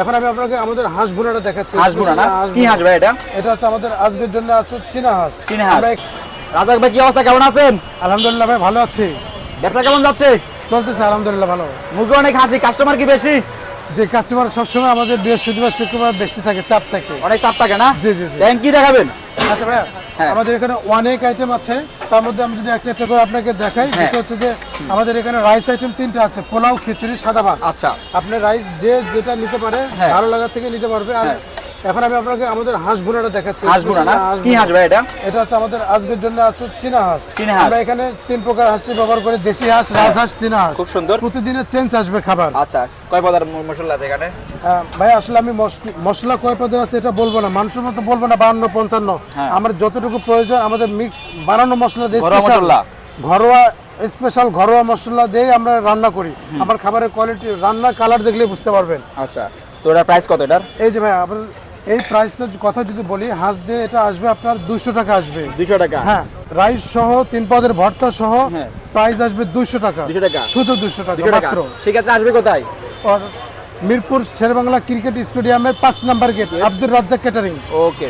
এখন আমি আপনাকে আমাদের হাঁস ভুনাটা দেখাচ্ছি। হাঁস ভুনা না? কি হাঁস ভাই এটা? এটা হচ্ছে আমাদের আজকের জন্য আছে চীনা হাঁস। চীনা হাঁস। রাজাক ভাই কি অবস্থা? কেমন আছেন? আলহামদুলিল্লাহ ভাই ভালো আছি। ব্যবসা কেমন যাচ্ছে? চলতেছে আলহামদুলিল্লাহ ভালো। মুখে অনেক হাসি কাস্টমার কি বেশি? যে কাস্টমার সবসময় আমাদের বৃহস্পতিবার শুক্রবার বেশি থাকে চাপ থাকে। অনেক চাপ থাকে না? জি, জি, জি। কি দেখাবেন। আচ্ছা ভাইয়া হ্যাঁ। আমাদের এখানে অনেক আইটেম আছে তার মধ্যে আমি যদি একটা একটা করে আপনাকে দেখাই হ্যাঁ। বিষয় হচ্ছে যে আমাদের এখানে রাইস আইটেম তিনটা আছে পোলাও খিচুড়ি সাদা ভাত আচ্ছা আপনি রাইস যে যেটা নিতে পারে হ্যাঁ। ভালো লাগার থেকে নিতে পারবে আর। এখন আমি আপনাকে আমাদের হাঁস ভুনাটা দেখাচ্ছি। হাঁস বোনা না? কি হাঁস ভাই এটা? এটা হচ্ছে আমাদের আজকের জন্য আছে চীনা হাঁস। চীনা হাঁস। আমরা এখানে তিন প্রকার হাঁসটি ব্যবহার করি দেশি হাঁস রাজহাঁস চীনা হাঁস। খুব সুন্দর। প্রতিদিনের চেঞ্জ আসবে খাবার। আচ্ছা কয় পদার মশলা আছে এখানে? ভাই আসলে আমি মশলা কয় পদের আছে এটা বলব না। মাংসের মতো বলব না বাহান্ন পঞ্চান্ন। হ্যাঁ। আমার যতটুকু প্রয়োজন আমাদের মিক্স বানানো মশলা ঘরোয়া মশলা। ঘরোয়া স্পেশাল ঘরোয়া মশলা দিয়ে আমরা রান্না করি। আমার খাবারের কোয়ালিটি রান্নার কালার দেখলে বুঝতে পারবেন। আচ্ছা তো এটার প্রাইস কত এটার? এই যে ভাই আপনার এই প্রাইসটার কথা যদি বলি হাঁস দিয়ে এটা আসবে আপনার দুইশো টাকা আসবে। দুইশো টাকা। হ্যাঁ রাইস সহ তিন পদের ভর্তা সহ হ্যাঁ। প্রাইস আসবে দুইশো টাকা। 200 টাকা? শুধু দুইশো টাকা দুশো টাকা। মাত্র। সেক্ষেত্রে আসবে কোথায়? মিরপুর শেরবাংলা ক্রিকেট স্টেডিয়ামের পাঁচ number gate Abdur Razzak catering okay